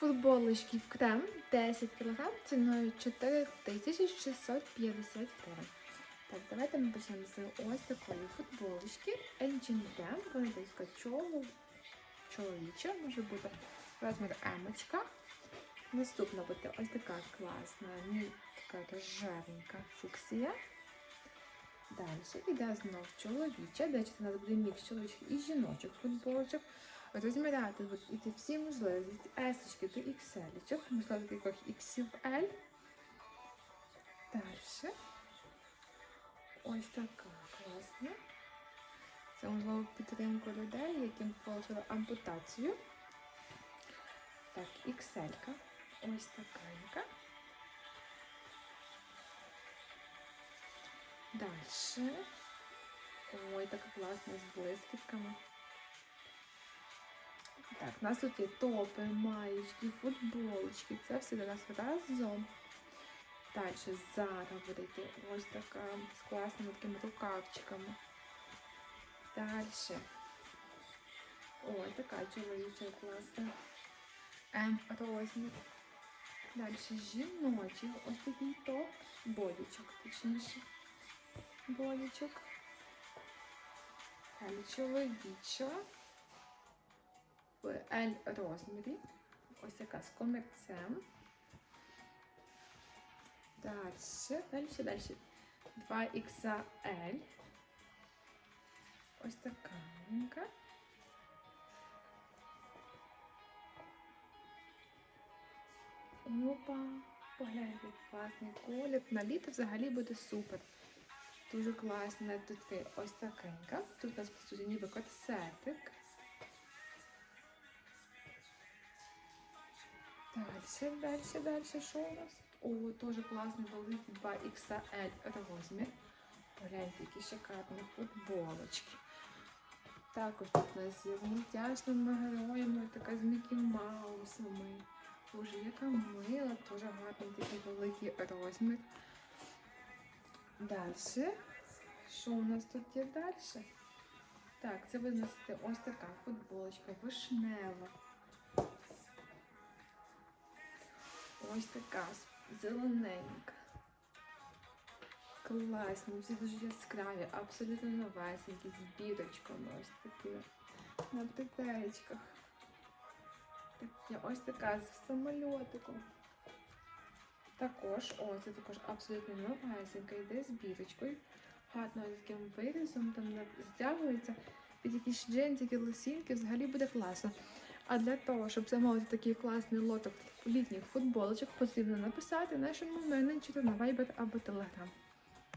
Футболочки в крем 10 кг ціною 4650 гривень. Так, давайте ми почнемо з ось такої футболочки H&M. Десь така чоловіча, може бути розмір емочка. Наступна буде ось така класна, така рожевенька фуксія. Далі іде знов чоловіча, де у нас буде мікс чоловічих і жіночих футболочок. Розміряти будуть всі можливі від S до XL, можливо, таких XL. Далі. Ось така класна. Це можливо підтримку людей, яким отримали ампутацію. Так, XL. Ось така. Далі. Ой, така класна з блискітками. Так, у нас тут є топи, маєчки, футболочки. Це все до нас разом. Далі Зара буде йти ось така з класними такими рукавчиками. Далі. Ой, така чоловіча класна. М розмір. Далі жіночий. Ось такий топ. Бодічок, точніше. Бодічок. Далі чоловіча. L розмірі. Ось така з комірцем. Далі, далі, далі. 2XL. Ось така маленька. Опа, погляньте, класний колір. На літо взагалі буде супер. Дуже класна тут ось такенька. Тут у нас по суті ніби корсетик. Дальше, дальше, дальше, що у нас? О, дуже класний великий 2XL розмір. Погляньте, які шикарні футболочки. Також тут у нас є з мультяшними героями, така з Мікі Маусами. Боже, яка мила, дуже гарний такий великий розмір. Далі. Що у нас тут є далі? Так, це у нас ось така футболочка вишнева. Ось така зелененька. Класні, всі дуже яскраві, абсолютно новесенькі, з бірочками ось такі на. Такі, ось така з самольотиком. Також, о, це також абсолютно новесенька, йде з бірочкою. Гарно таким вирізом, там не стягується під якісь джинсики, лосінки, взагалі буде класно. А для того, щоб замовити такий класний лоток літніх футболочок, потрібно написати нашому менеджеру на Viber або Telegram.